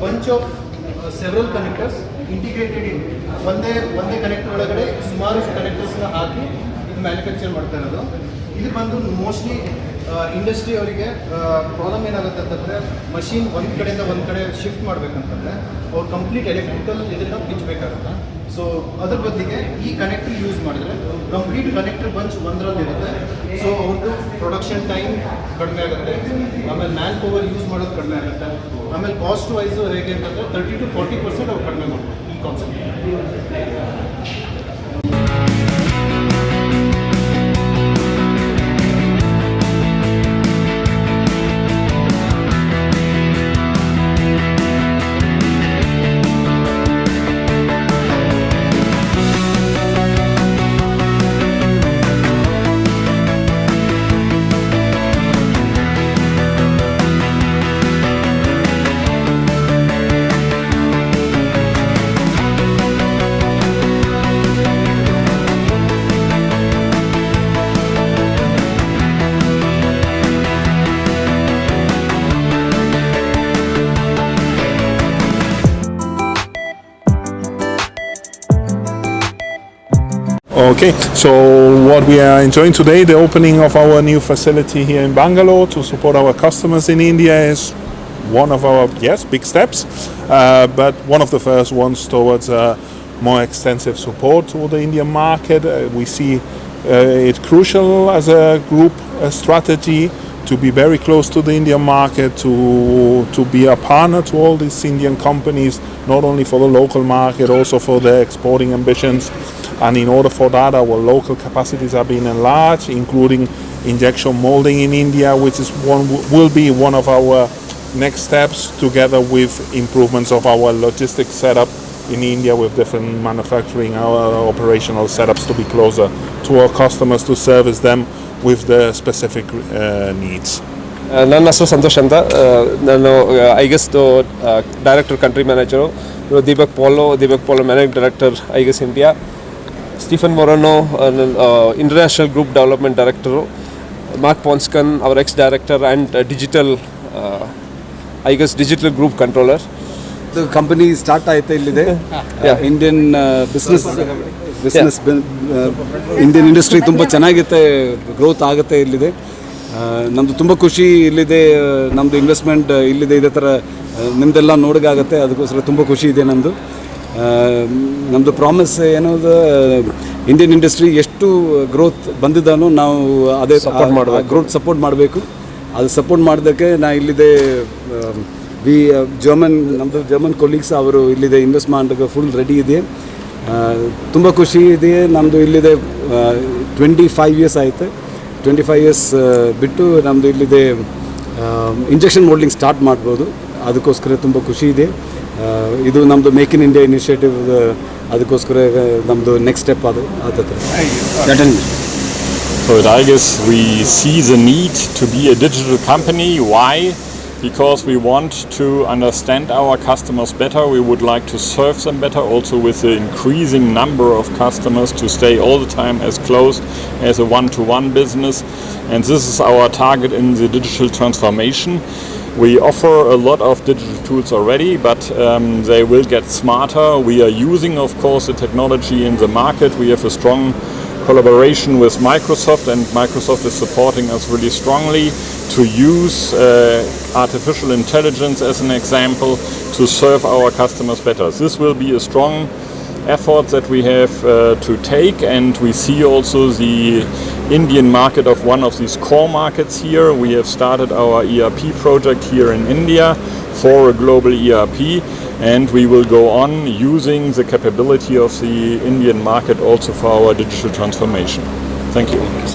Bunch of several connectors integrated in ಒಂದೇ ಒಂದೇ connector ಒಳಗಡೆ ಸುಮಾರು ಕನೆಕ್ಟರ್ಸ್ನ ಹಾಕಿ ಇದು ಮ್ಯಾನುಫ್ಯಾಕ್ಚರ್ ಮಾಡ್ತಾ ಇರೋದು. ಇದು ಬಂದು ಮೋಸ್ಟ್ಲಿ ಇಂಡಸ್ಟ್ರಿ ಅವರಿಗೆ ಪ್ರಾಬ್ಲಮ್ ಏನಾಗುತ್ತೆ ಅಂತಂದರೆ ಮಷಿನ್ ಒಂದು ಕಡೆಯಿಂದ ಒಂದು ಕಡೆ ಶಿಫ್ಟ್ ಮಾಡಬೇಕಂತಂದರೆ, ಅವ್ರು ಕಂಪ್ಲೀಟ್ ಎಲೆಕ್ಟ್ರಿಕಲ್ ಇದನ್ನು ಬಿಚ್ಚಬೇಕಾಗುತ್ತೆ ಸೊ ಅದ್ರ ಬದಲಿಗೆ ಈ ಕನೆಕ್ಟರ್ ಯೂಸ್ ಮಾಡಿದ್ರೆ ಕಂಪ್ಲೀಟ್ ಕನೆಕ್ಟರ್ ಬಂಚ್ ಒಂದರಲ್ಲಿ ಇರುತ್ತೆ. ಸೊ ಅವ್ರದ್ದು ಪ್ರೊಡಕ್ಷನ್ ಟೈಮ್ ಕಡಿಮೆ ಆಗುತ್ತೆ. ಆಮೇಲೆ ಮ್ಯಾನ್ ಪವರ್ ಯೂಸ್ ಮಾಡೋದು ಕಡಿಮೆ ಆಗುತ್ತೆ. ಆಮೇಲೆ ಕಾಸ್ಟ್ ವೈಸು ಹೇಗೆ ಅಂತಂದರೆ ತರ್ಟಿ ಟು ಫಾರ್ಟಿ ಪರ್ಸೆಂಟ್ ಅವ್ರು ಕಡಿಮೆ ಮಾಡ್ಬೋದು ಈ concept Okay, so what we are enjoying today, the opening of our new facility here in Bangalore to support our customers in India is one of our, yes, big steps, uh, but one of the first ones towards uh, more extensive support to the Indian market. Uh, we see uh, it crucial as a group a strategy to be very close to the Indian market, to to be a partner to all these Indian companies, not only for the local market, also for their exporting ambitions. And in order for that, our local capacities are being enlarged, including injection molding in India, which is one will be one of our next steps, together with improvements of our logistics setup in India with different manufacturing our operational setups to be closer to our customers to service them with the specific uh, needs. ಆ, ನನ್ನ ಹೆಸರು ಸಂತೋಷ್ ಅಂತ ಆ, ನಾನು ಐಗೆಸ್ director country manager ಇವರು Deepak polo Deepak polo managing director ಐಗೆಸ್ India Stephen Moreno international group development director Mark Panskan our ex director and digital I guess digital group controller company start ಆಯಿತು ಇಲ್ಲಿದೆ? Indian business business Indian industry ತುಂಬ ಚೆನ್ನಾಗಿರುತ್ತೆ growth ಆಗುತ್ತೆ ಇಲ್ಲಿದೆ. ನಮ್ಮದು ನಮ್ದು ತುಂಬ ಖುಷಿ ಇಲ್ಲಿದೆ ನಮ್ಮದು ನಮ್ದು ಇನ್ವೆಸ್ಟ್ಮೆಂಟ್ ಇಲ್ಲಿದೆ ಇದೇ ಥರ ನಿಮ್ಮದೆಲ್ಲ ನಿಮ್ದೆಲ್ಲ ನೋಡೋಕ್ಕಾಗತ್ತೆ ಅದಕ್ಕೋಸ್ಕರ ತುಂಬ ಖುಷಿ ಇದೆ ನಮ್ಮದು ನಮ್ಮದು ಪ್ರಾಮಿಸ್ ಏನದು ಇಂಡಿಯನ್ ಇಂಡಸ್ಟ್ರಿ ಎಷ್ಟು ಗ್ರೋತ್ ಬಂದಿದ್ದಾನೋ ನಾವು ಅದೇ ಸಪೋರ್ಟ್ ಮಾಡುವ ಗ್ರೋತ್ ಸಪೋರ್ಟ್ ಮಾಡಬೇಕು. ಅದು ಸಪೋರ್ಟ್ ಮಾಡೋದಕ್ಕೆ ನಾ ಇಲ್ಲಿದೆ ವಿ ಜರ್ಮನ್ ನಮ್ಮದು ಜರ್ಮನ್ ಕೊಲೀಗ್ಸ್ ಅವರು ಇಲ್ಲಿದೆ ಇನ್ವೆಸ್ಟ್ ಮಾಡೋಕ್ಕೆ ಫುಲ್ ರೆಡಿ ಇದೆ. ತುಂಬ ಖುಷಿ ಇದೆ ನಮ್ಮದು ಇಲ್ಲಿದೆ ಟ್ವೆಂಟಿ ಫೈವ್ ಇಯರ್ಸ್ ಆಯಿತು. ಟ್ವೆಂಟಿ ಫೈವ್ ಇಯರ್ಸ್ ಬಿಟ್ಟು ನಮ್ಮದು ಇಲ್ಲಿದೆ ಇಂಜೆಕ್ಷನ್ ಮೋಲ್ಡಿಂಗ್ ಸ್ಟಾರ್ಟ್ ಮಾಡ್ಬೋದು. ಅದಕ್ಕೋಸ್ಕರ ತುಂಬ ಖುಷಿ ಇದೆ. ಇದು ನಮ್ಮದು ಮೇಕ್ ಇನ್ ಇಂಡಿಯಾ ಇನಿಷಿಯೇಟಿವ್ ಅದಕ್ಕೋಸ್ಕರ ನಮ್ಮದು ನೆಕ್ಸ್ಟ್ ಸ್ಟೆಪ್ ಅದು ಆಗುತ್ತೆ So at IGES we see the need to be a digital company. Why? Because we want to understand our customers better. We would like to serve them better also with the increasing number of customers to stay all the time as close as a one-to-one business. And this is our target in the digital transformation. We offer a lot of digital tools already, but um, they will get smarter. We are using, of course, the technology in the market. We have a strong collaboration with Microsoft, and Microsoft is supporting us really strongly to use uh, artificial intelligence as an example to serve our customers better. This will be a strong effort that we have uh, to take, and we see also the Indian market of one of these core markets here. We have started our ERP project here in India for a global ERP, and we will go on using the capability of the Indian market also for our digital transformation. Thank you.